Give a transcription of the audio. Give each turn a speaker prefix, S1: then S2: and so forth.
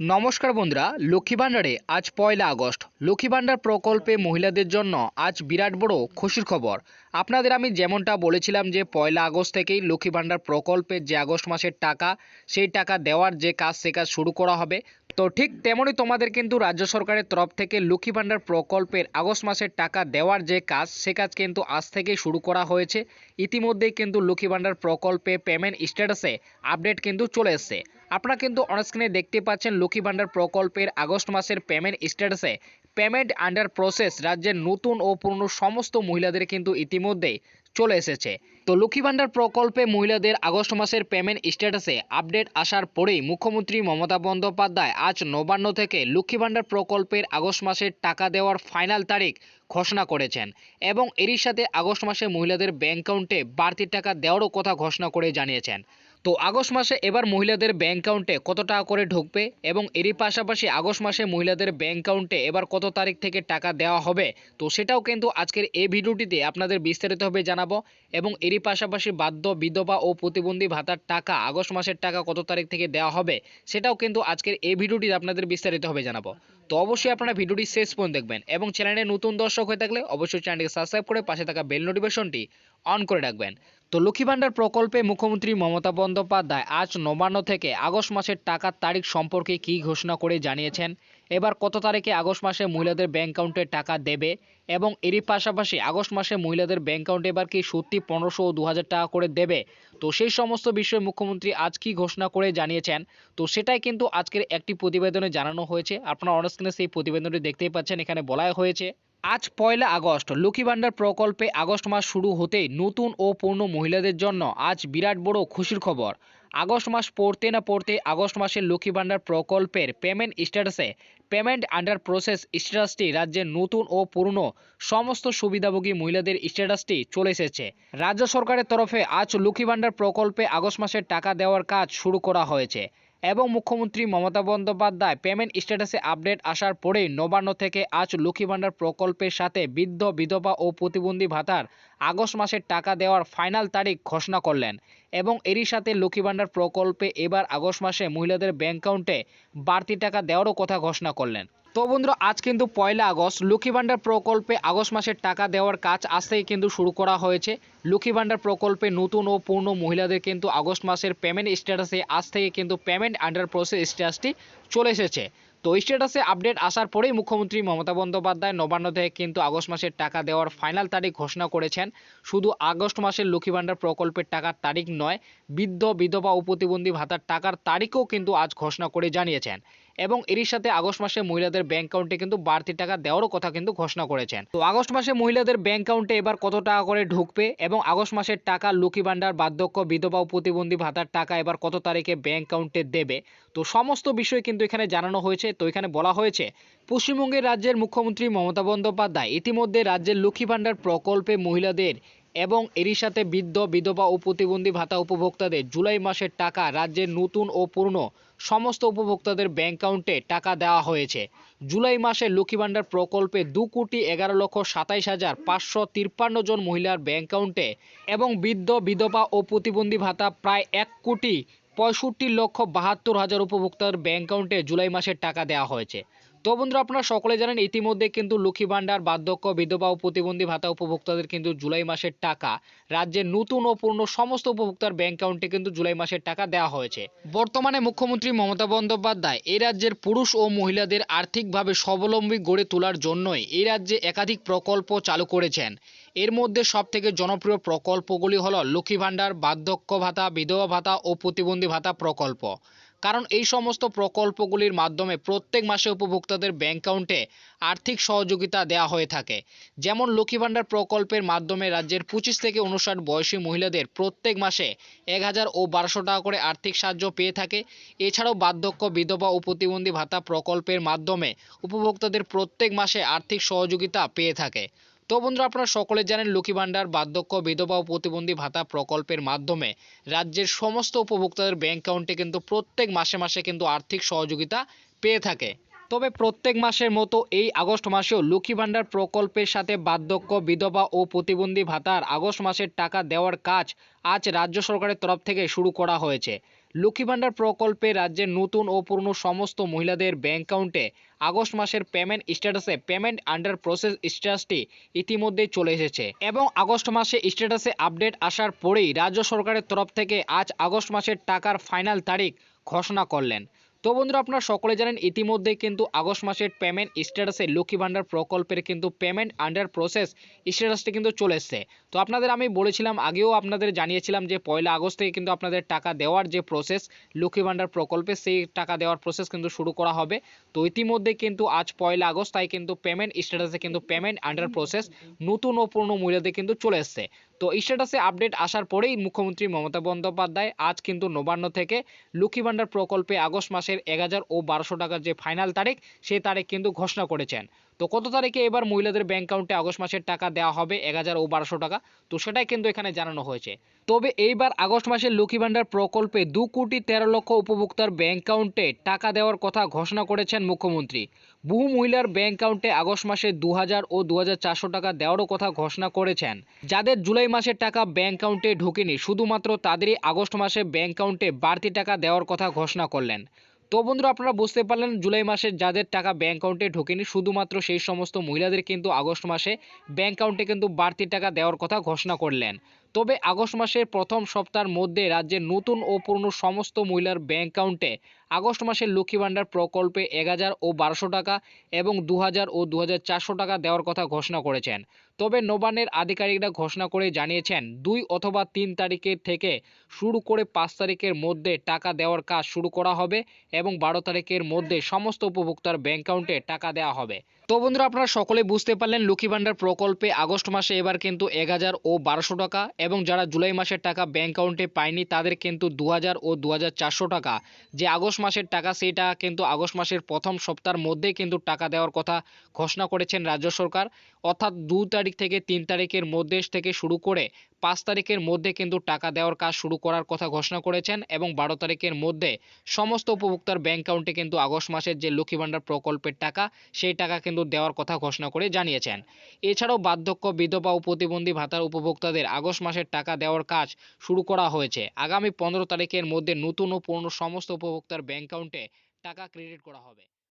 S1: নমস্কার বন্ধুরা, লক্ষ্মী ভাণ্ডারে আজ পয়লা আগস্ট। লক্ষ্মী ভাণ্ডার প্রকল্পে মহিলাদের জন্য আজ বিরাট বড় খুশির খবর। আপনাদের আমি যেমনটা বলেছিলাম যে, পয়লা আগস্ট থেকেই লক্ষ্মী ভাণ্ডার প্রকল্পের যে আগস্ট মাসের টাকা, সেই টাকা দেওয়ার যে কাজ, সে কাজ শুরু করা হবে। তো ঠিক তেমনই তোমাদের কিন্তু রাজ্য সরকারের তরফ থেকে লক্ষ্মী ভাণ্ডার প্রকল্পের আগস্ট মাসের টাকা দেওয়ার যে কাজ, সে কাজ কিন্তু আজ থেকেই শুরু করা হয়েছে। ইতিমধ্যেই কিন্তু লক্ষ্মী ভাণ্ডার প্রকল্পে পেমেন্ট স্ট্যাটাসে আপডেট কিন্তু চলে এসছে। আপনারা কিন্তু অনস্ক্রিনে দেখতে পাচ্ছেন লক্ষ্মী ভাণ্ডার প্রকল্পের আগস্ট মাসের পেমেন্ট স্ট্যাটাসে পেমেন্ট আন্ডার প্রসেস রাজ্যের নতুন ও পুরনো সমস্ত মহিলাদের কিন্তু ইতিমধ্যেই চলে এসেছে। তো লক্ষ্মী ভাণ্ডার প্রকল্পে মহিলাদের আগস্ট মাসের পেমেন্ট স্ট্যাটাসে আপডেট আসার পরেই মুখ্যমন্ত্রী মমতা বন্দ্যোপাধ্যায় আজ নবান্ন থেকে লক্ষ্মী ভাণ্ডার প্রকল্পের আগস্ট মাসের টাকা দেওয়ার ফাইনাল তারিখ ঘোষণা করেছেন এবং এরই সাথে আগস্ট মাসে মহিলাদের ব্যাংক অ্যাকাউন্টে বাড়তি টাকা দেওয়ারও কথা ঘোষণা করে জানিয়েছেন। তো আগস্ট মাসে এবার মহিলাদের ব্যাংক অ্যাকাউন্টে কত টাকা করে ঢুকবে এবং এরই পাশাপাশি আগস্ট মাসে মহিলাদের ব্যাংক অ্যাকাউন্টে এবার কত তারিখ থেকে টাকা দেওয়া হবে, তো সেটাও কিন্তু আজকের এই ভিডিওটিতে আপনাদের বিস্তারিতভাবে জানাব এবং এরই পাশাপাশি বাধ্য বিধবা ও প্রতিবন্ধী ভাতার টাকা, আগস্ট মাসের টাকা কত তারিখ থেকে দেওয়া হবে, সেটাও কিন্তু আজকের এই ভিডিওটিতে আপনাদের বিস্তারিতভাবে জানাব। তো অবশ্যই আপনারা ভিডিওটি শেষ পর্যন্ত দেখবেন এবং চ্যানেলে নতুন দর্শক হয়ে থাকলে অবশ্যই চ্যানেলটিকে সাবস্ক্রাইব করে পাশে থাকা বেল নোটিফিকেশনটি অন করে রাখবেন। তো লক্ষ্মী ভাণ্ডার প্রকল্পে মুখ্যমন্ত্রী মমতা বন্দ্যোপাধ্যায় আজ নবান্ন থেকে আগস্ট মাসের টাকার তারিখ সম্পর্কে কী ঘোষণা করে জানিয়েছেন? এবার কত তারিখে আগস্ট মাসে মহিলাদের ব্যাংক অ্যাকাউন্টে টাকা দেবে? এবং এরই পাশাপাশি আগস্ট মাসে মহিলাদের ব্যাংক অ্যাকাউন্টে এবার কি সত্যি পনেরোশো ও দু হাজার টাকা করে দেবে? তো সেই সমস্ত বিষয়ে মুখ্যমন্ত্রী আজ কি ঘোষণা করে জানিয়েছেন? তো সেটাই কিন্তু আজকের একটি প্রতিবেদনে জানানো হয়েছে। আপনারা অনস্ক্রিনে সেই প্রতিবেদনটি দেখতেই পাচ্ছেন, এখানে বলা হয়েছে। আজ পয়লা আগস্ট। লক্ষ্মী ভাণ্ডার প্রকল্পে আগস্ট মাস শুরু হতেই নতুন ও পূর্ণ মহিলাদের জন্য আজ বিরাট বড় খুশির খবর। আগস্ট মাস পড়তে না পড়তে আগস্ট মাসের লক্ষ্মী ভাণ্ডার প্রকল্পের পেমেন্ট স্ট্যাটাসে পেমেন্ট আন্ডার প্রসেস স্ট্যাটাসটি রাজ্যের নতুন ও পুরনো সমস্ত সুবিধাভোগী মহিলাদের স্ট্যাটাসটি চলে এসেছে। রাজ্য সরকারের তরফে আজ লক্ষ্মী ভাণ্ডার প্রকল্পে আগস্ট মাসের টাকা দেওয়ার কাজ শুরু করা হয়েছে। এবং মুখ্যমন্ত্রী মমতা বন্দ্যোপাধ্যায় পেমেন্ট স্ট্যাটাসে আপডেট আসার পরেই নবান্ন থেকে আজ লক্ষ্মী ভাণ্ডার প্রকল্পের সাথে বৃদ্ধ, বিধবা ও প্রতিবন্ধী ভাতার আগস্ট মাসের টাকা দেওয়ার ফাইনাল তারিখ ঘোষণা করলেন এবং এরই সাথে লক্ষ্মী ভাণ্ডার প্রকল্পে এবার আগস্ট মাসে মহিলাদের ব্যাংক অ্যাকাউন্টে বাড়তি টাকা দেওয়ারও কথা ঘোষণা করলেন। তো বন্ধুরা, আজ কিন্তু পয়লা আগস্ট। লক্ষ্মী ভাণ্ডার প্রকল্পে আগস্ট মাসের টাকা দেওয়ার কাজ আজ থেকে কিন্তু শুরু করা হয়েছে। লক্ষ্মী ভাণ্ডার প্রকল্পে নতুন ও পূর্ণ মহিলাদের কিন্তু আগস্ট মাসের পেমেন্ট স্ট্যাটাসে আজ থেকে কিন্তু পেমেন্ট আন্ডার প্রসেস স্ট্যাটাসটি চলে এসেছে। তো স্ট্যাটাসে আপডেট আসার পরেই মুখ্যমন্ত্রী মমতা বন্দ্যোপাধ্যায় নবান্ন থেকে কিন্তু আগস্ট মাসের টাকা দেওয়ার ফাইনাল তারিখ ঘোষণা করেছেন। শুধু আগস্ট মাসের লক্ষ্মী ভাণ্ডার প্রকল্পের টাকার তারিখ নয়, বৃদ্ধ, বিধবা ও প্রতিবন্ধী ভাতার টাকার তারিখও কিন্তু আজ ঘোষণা করে জানিয়েছেন। এবং এরই সাথে আগস্ট মাসে মহিলাদের ব্যাংক অ্যাকাউন্টে কিন্তু বাড়তি টাকা দেওয়ারও কথা কিন্তু ঘোষণা করেছেন। তো আগস্ট মাসে মহিলাদের ব্যাংক অ্যাকাউন্টে এবার কত টাকা করে ঢুকবে এবং আগস্ট মাসের টাকা লক্ষ্মী ভাণ্ডার বার্ধক্য, বিধবা ও প্রতিবন্ধী ভাতার টাকা এবার কত তারিখে ব্যাংক অ্যাকাউন্টে দেবে? তো সমস্ত বিষয় কিন্তু এখানে জানানো হয়েছে। তো এখানে বলা হয়েছে, পশ্চিমবঙ্গের রাজ্যের মুখ্যমন্ত্রী মমতা বন্দ্যোপাধ্যায় ইতিমধ্যে রাজ্যের লক্ষ্মী ভাণ্ডার প্রকল্পে মহিলাদের এবং এরই সাথে বৃদ্ধ, বিধবা ও প্রতিবন্ধী ভাতা উপভোক্তাদের জুলাই মাসের টাকা রাজ্যের নতুন ও পুরনো সমস্ত উপভোক্তাদের ব্যাংক অ্যাকাউন্টে টাকা দেওয়া হয়েছে। জুলাই মাসে লক্ষ্মী ভাণ্ডার প্রকল্পে দু কোটি এগারো লক্ষ সাতাইশ হাজার পাঁচশো তিপ্পান্ন জন মহিলার ব্যাংক অ্যাকাউন্টে এবং বৃদ্ধ, বিধবা ও প্রতিবন্ধী ভাতা প্রায় এক কোটি পঁয়ষট্টি লক্ষ বাহাত্তর হাজার উপভোক্তার ব্যাংক অ্যাকাউন্টে জুলাই মাসের টাকা দেওয়া হয়েছে। তো বন্ধুরা, আপনারা সকলে জানেন, ইতিমধ্যে কিন্তু লক্ষ্মী ভাণ্ডার, বার্ধক্য, বিধবা ও প্রতিবন্ধী ভাতা উপভোক্তাদের কিন্তু জুলাই মাসের টাকা রাজ্যের নতুন ও পূর্ণ সমস্ত উপভোক্তার ব্যাংক অ্যাকাউন্টে কিন্তু জুলাই মাসের টাকা দেওয়া হয়েছে। বর্তমানে মুখ্যমন্ত্রী মমতা বন্দ্যোপাধ্যায় এই রাজ্যের পুরুষ ও মহিলাদের আর্থিকভাবে স্বাবলম্বী গড়ে তোলার জন্যই এই রাজ্যে একাধিক প্রকল্প চালু করেছেন। এর মধ্যে সবথেকে জনপ্রিয় প্রকল্পগুলি হলো লক্ষ্মী ভাণ্ডার, বার্ধক্য ভাতা, বিধবা ভাতা ও প্রতিবন্ধী ভাতা প্রকল্প। কারণ এই সমস্ত প্রকল্পগুলির মাধ্যমে প্রত্যেক মাসে উপভোক্তাদের ব্যাংক অ্যাকাউন্টে আর্থিক সহযোগিতা দেওয়া হয়ে থাকে। যেমন লক্ষ্মী ভাণ্ডার প্রকল্পের মাধ্যমে রাজ্যের পঁচিশ থেকে উনষাট বয়সী মহিলাদের প্রত্যেক মাসে এক হাজার ও বারোশো টাকা করে আর্থিক সাহায্য পেয়ে থাকে। এছাড়াও বার্ধক্য, বিধবা ও প্রতিবন্ধী ভাতা প্রকল্পের মাধ্যমে উপভোক্তাদের প্রত্যেক মাসে আর্থিক সহযোগিতা পেয়ে থাকে। তো বন্ধুরা আপনারা সকলে জানেন লক্ষ্মী ভাণ্ডার, বার্ধক্য, বিধবা ও প্রতিবন্ধী ভাতা প্রকল্পের মাধ্যমে রাজ্যের সমস্ত উপভোক্তাদের ব্যাংক অ্যাকাউন্টে কিন্তু প্রত্যেক মাসে মাসে কিন্তু আর্থিক সহযোগিতা পেয়ে থাকে। তবে প্রত্যেক মাসের মতো এই আগস্ট মাসেও লক্ষ্মী ভাণ্ডার প্রকল্পের সাথে বার্ধক্য, বিধবা ও প্রতিবন্ধী ভাতার আগস্ট মাসের টাকা দেওয়ার কাজ আজ রাজ্য সরকারের তরফ থেকে শুরু করা হয়েছে। লক্ষ্মী ভাণ্ডার প্রকল্পে রাজ্যের নতুন ও পুরনো সমস্ত মহিলাদের ব্যাংক অ্যাকাউন্টে আগস্ট মাসের পেমেন্ট স্ট্যাটাসে পেমেন্ট আন্ডার প্রসেস স্ট্যাটাসটি ইতিমধ্যেই চলে এসেছে। এবং আগস্ট মাসে স্ট্যাটাসে আপডেট আসার পরেই রাজ্য সরকারের তরফ থেকে আজ আগস্ট মাসের টাকার ফাইনাল তারিখ ঘোষণা করলেন। তো বন্ধুরা আপনারা সকলে জানেন, ইতিমধ্যে কিন্তু আগস্ট মাসের পেমেন্ট স্ট্যাটাসে লক্ষ্মী ভাণ্ডার প্রকল্পের কিন্তু পেমেন্ট আন্ডার প্রসেস স্ট্যাটাসটি কিন্তু চলে এসছে। তো আপনাদের আমি বলেছিলাম, আগেও আপনাদের জানিয়েছিলাম যে পয়লা আগস্ট থেকে কিন্তু আপনাদের টাকা দেওয়ার যে প্রসেস লক্ষ্মী ভাণ্ডার প্রকল্পে সেই টাকা দেওয়ার প্রসেস কিন্তু শুরু করা হবে। তো ইতিমধ্যে কিন্তু আজ পয়লা আগস্ট, তাই কিন্তু পেমেন্ট স্ট্যাটাসে কিন্তু পেমেন্ট আন্ডার প্রসেস নতুন ও পুরনো মূল্যতে কিন্তু চলে এসছে। তো স্ট্যাটাসে আপডেট আসার পরেই মুখ্যমন্ত্রী মমতা বন্দ্যোপাধ্যায় আজ কিন্তু নবান্ন থেকে লক্ষ্মী ভাণ্ডার প্রকল্পে আগস্ট মাসের এক হাজার ও বারোশো টাকার যে ফাইনাল তারিখ সেই তারিখ কিন্তু ঘোষণা করেছেন। তো কত তারিখে এবার মহিলাদের ব্যাংক অ্যাকাউন্টে আগস্ট মাসের টাকা দেওয়া হবে? এক হাজার ও বারোশো টাকা। তো সেটাই কিন্তু এখানে জানানো হয়েছে। তবে এইবার আগস্ট মাসের লক্ষ্মী ভাণ্ডার প্রকল্পে দু কোটি তেরো লক্ষ উপভোক্তার ব্যাংক অ্যাকাউন্টে টাকা দেওয়ার কথা ঘোষণা করেছেন মুখ্যমন্ত্রী। বহু মহিলার ব্যাংক অ্যাকাউন্টে আগস্ট মাসে দু হাজার ও দু হাজার চারশো টাকা দেওয়ারও কথা ঘোষণা করেছেন। যাদের জুলাই মাসের টাকা ব্যাংক অ্যাকাউন্টে ঢোকেনি, শুধুমাত্র তাদেরই আগস্ট মাসে ব্যাংক অ্যাকাউন্টে বাড়তি টাকা দেওয়ার কথা ঘোষণা করলেন। তো বন্ধুরা আপনারা বুঝতে পারলেন, জুলাই মাসে যাদের টাকা ব্যাংক অ্যাকাউন্টে ঢোকেনি, শুধুমাত্র সেই সমস্ত মহিলাদের কিন্তু আগস্ট মাসে ব্যাংক অ্যাকাউন্টে কিন্তু বাড়তি টাকা দেওয়ার কথা ঘোষণা করলেন। তবে আগস্ট মাসের প্রথম সপ্তাহের মধ্যে রাজ্যের নতুন ও পুরনো সমস্ত মহিলার ব্যাংক অ্যাকাউন্টে আগস্ট মাসের লক্ষ্মী ভাণ্ডার প্রকল্পে এক হাজার ও বারোশো টাকা এবং দু হাজার ও দু হাজার চারশো টাকা দেওয়ার কথা ঘোষণা করেছেন। তবে নবান্নের আধিকারিকরা ঘোষণা করে জানিয়েছেন, দুই অথবা তিন তারিখের থেকে শুরু করে পাঁচ তারিখের মধ্যে টাকা দেওয়ার কাজ শুরু করা হবে এবং বারো তারিখের মধ্যে সমস্ত উপভোক্তার ব্যাংক অ্যাকাউন্টে টাকা দেওয়া হবে। তো বন্ধুরা আপনারা সকলে বুঝতে পারলেন লক্ষ্মী ভাণ্ডার প্রকল্পে আগস্ট মাসে এবার কিন্তু এক হাজার ও বারোশো টাকা এবং যারা জুলাই মাসের টাকা ব্যাংক অ্যাকাউন্টে পায়নি তাদের কিন্তু দু হাজার ও দু হাজার চারশো টাকা। যে আগস্ট মাসের টাকা সেটা কিন্তু আগস্ট মাসের প্রথম সপ্তাহের মধ্যেই কিন্তু টাকা দেওয়ার কথা ঘোষণা করেছেন রাজ্য সরকার। অর্থাৎ দু তারিখ থেকে তিন তারিখের মধ্যে থেকে শুরু করে পাঁচ তারিখের মধ্যে কিন্তু টাকা দেওয়ার কাজ শুরু করার কথা ঘোষণা করেছেন এবং বারো তারিখের মধ্যে সমস্ত উপভোক্তার ব্যাংক অ্যাকাউন্টে কিন্তু আগস্ট মাসের যে লক্ষ্মী ভাণ্ডার প্রকল্পের টাকা, সেই টাকা কিন্তু দেওয়ার কথা ঘোষণা করে জানিয়েছেন। এছাড়াও বার্ধক্য, বিধবা ও প্রতিবন্ধী ভাতার উপভোক্তাদের আগস্ট মাসের টাকা দেওয়ার কাজ শুরু করা হয়েছে। আগামী পনেরো তারিখের মধ্যে নতুন ও পুরনো সমস্ত উপভোক্তার ব্যাংক অ্যাকাউন্টে টাকা ক্রেডিট করা হবে।